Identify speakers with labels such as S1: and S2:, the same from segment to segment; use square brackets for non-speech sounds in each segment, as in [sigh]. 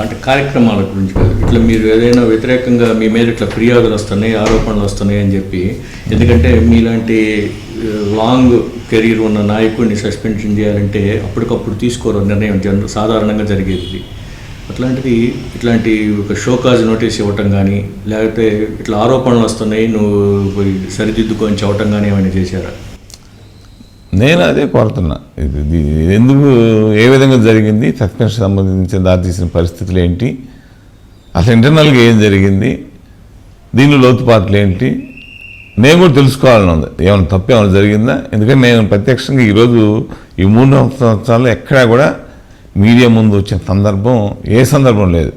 S1: అంటే కార్యక్రమాల గురించి కాదు. ఇట్లా మీరు ఏదైనా వ్యతిరేకంగా మీ మీద ఇట్లా ఫిర్యాదులు వస్తున్నాయి ఆరోపణలు వస్తున్నాయి అని చెప్పి ఎందుకంటే మీలాంటి లాంగ్ కెరీర్ ఉన్న నాయకుడిని సస్పెన్షన్ చేయాలంటే అప్పటికప్పుడు తీసుకోరు నిర్ణయం జన సాధారణంగా జరిగేది. అట్లాంటిది ఇట్లాంటి ఒక షోకాజ్ నోటీస్ ఇవ్వటం కానీ లేకపోతే ఇట్లా ఆరోపణలు వస్తున్నాయి నువ్వు పోయి సరిదిద్దుకొని చెప్పటం కానీ ఏమైనా చేశారా?
S2: నేను అదే కోరుతున్నా. ఇది ఎందుకు ఏ విధంగా జరిగింది సస్పెన్షన్ సంబంధించిన దారితీసిన పరిస్థితులు ఏంటి అసలు ఇంటర్నల్గా ఏం జరిగింది దీనిలో లోతుపాట్లు ఏంటి నేను కూడా తెలుసుకోవాలని ఉంది. ఏమైనా తప్పు ఏమైనా జరిగిందా? ఎందుకంటే నేను ప్రత్యక్షంగా ఈరోజు ఈ మూడు సంవత్సరాలు ఎక్కడా కూడా మీడియా ముందు వచ్చిన సందర్భం ఏ సందర్భం లేదు.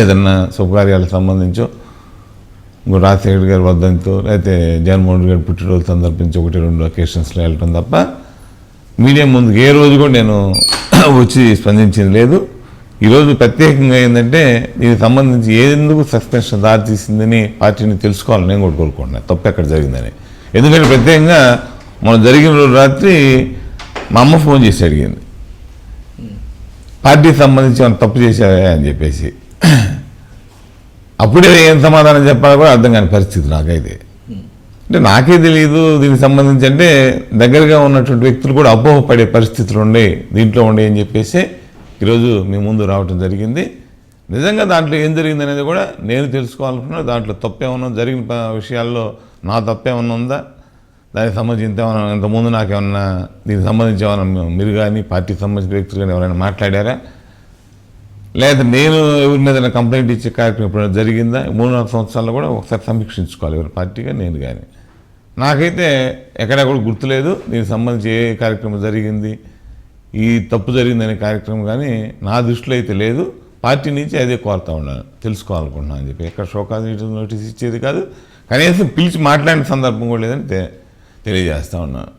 S2: ఏదన్నా శుభకార్యాలకు సంబంధించో రాజశేఖర్ గారి వద్దంతో లేకపోతే జగన్మోహన్ రెడ్డి గారి పుట్టినరోజు సందర్భించి ఒకటి రెండు అకేషన్స్లో వెళ్ళటం తప్ప మీడియా ముందుకు ఏ రోజు కూడా నేను [coughs] వచ్చి స్పందించింది లేదు. ఈరోజు ప్రత్యేకంగా ఏంటంటే దీనికి సంబంధించి ఎందుకు సస్పెన్షన్ దారి తీసిందని పార్టీని తెలుసుకోవాలని నేను కూడా కోరుకుంటున్నాను. తప్పు ఎక్కడ జరిగిందని. ఎందుకంటే ప్రత్యేకంగా మనం జరిగిన రోజు రాత్రి మా అమ్మ ఫోన్ చేసి అడిగింది. పార్టీకి సంబంధించి ఏమైనా తప్పు చేశావా అని చెప్పేసి. అప్పుడే ఏం సమాధానం చెప్పాలో కూడా అర్థం కాని పరిస్థితి నాకైతే. అంటే నాకే తెలియదు దీనికి సంబంధించి అంటే దగ్గరగా ఉన్నటువంటి వ్యక్తులు కూడా అపోహపడే పరిస్థితులు ఉండే దీంట్లో ఉండే అని చెప్పేసి ఈరోజు మీ ముందు రావటం జరిగింది. నిజంగా దాంట్లో ఏం జరిగింది అనేది కూడా నేను తెలుసుకోవాలనుకున్నా దాంట్లో తప్పేమన్నా జరిగిన విషయాల్లో నా తప్పేమన్నా ఉందా? దానికి సంబంధించి ఇంతేమన్నా ఇంతకుముందు నాకేమన్నా దీనికి సంబంధించి ఏమన్నా మీరు కానీ పార్టీకి సంబంధించిన వ్యక్తులు కానీ ఎవరైనా మాట్లాడారా? లేదా నేను ఎవరి మీద కంప్లైంట్ ఇచ్చే కార్యక్రమం ఎప్పుడైనా జరిగిందా? మూడు నాలుగు సంవత్సరాల్లో కూడా ఒకసారి సమీక్షించుకోవాలి. ఎవరి పార్టీగా నేను కానీ నాకైతే ఎక్కడా కూడా గుర్తులేదు దీనికి సంబంధించి ఏ కార్యక్రమం జరిగింది ఈ తప్పు జరిగిందనే కార్యక్రమం కానీ నా దృష్టిలో అయితే లేదు. పార్టీ నుంచి అదే కోరుతా ఉన్నాను తెలుసుకోవాలనుకుంటున్నాను అని చెప్పి. ఎక్కడ షోకాజ్ నోటీస్ ఇచ్చేది కాదు. కనీసం పిలిచి మాట్లాడిన సందర్భం కూడా లేదని తెలియజేస్తా ఉన్నాను